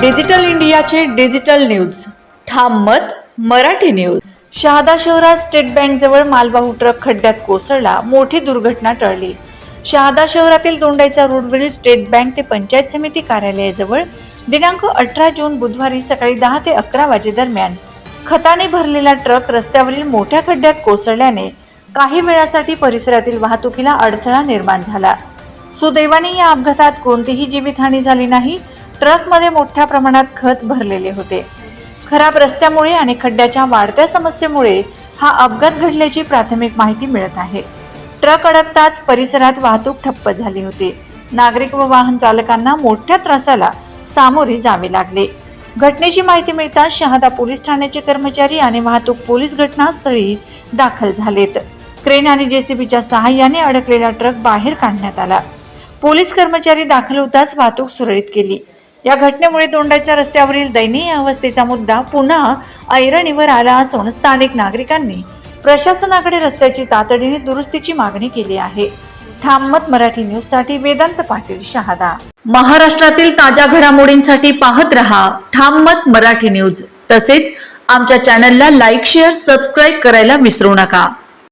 Digital इंडियाचे digital news. ठाम मत मराठी न्यूज. शहादा शहरात स्टेट बँक जवळ मालवाहू ट्रक खड्ड्यात कोसळला मोठी दुर्घटना टळली. शहादा शहरातील दोंडाईचा रोडवरील स्टेट बँक ते पंचायत समिती कार्यालयाजवळ दिनांक अठरा जून बुधवारी सकाळी दहा ते अकरा वाजेदरम्यान खताने भरलेला ट्रक रस्त्यावरील मोठ्या खड्ड्यात कोसळल्याने काही वेळासाठी परिसरातील वाहतुकीला अडथळा निर्माण झाला. सुदैवाने या अपघातात कोणतीही जीवितहानी झाली नाही. ट्रकमध्ये मोठ्या प्रमाणात खत भरलेले होते. खराब रस्त्यामुळे आणि खड्ड्याच्या वाढत्या समस्येमुळे हा अपघात घडल्याची प्राथमिक माहिती मिळत आहे. ट्रक अडकताच परिसरात वाहतूक ठप्प झाली होती. नागरिक व वाहन चालकांना मोठ्या त्रासाला सामोरे जावे लागले. घटनेची माहिती मिळताच शहादा पोलीस ठाण्याचे कर्मचारी आणि वाहतूक पोलीस घटनास्थळी दाखल झालेत. क्रेन आणि जेसीबीच्या सहाय्याने अडकलेला ट्रक बाहेर काढण्यात आला. पोलीस कर्मचारी दाखल होताच वाहतूक सुरळीत केली. या घटनेमुळे दोंडाच्या रस्त्यावरील दयनीय अवस्थेचा मुद्दा पुन्हा ऐरणीवर आला असून स्थानिक नागरिकांनी प्रशासनाकडे रस्त्याची तातडीने दुरुस्तीची मागणी केली आहे. ठाममत मराठी न्यूजसाठी वेदांत पाटील शहादा. महाराष्ट्रातील ताज्या घडामोडींसाठी पाहत रहा ठाममत मराठी न्यूज तसेच आमच्या चॅनलला लाईक शेअर सबस्क्राईब करायला विसरू नका.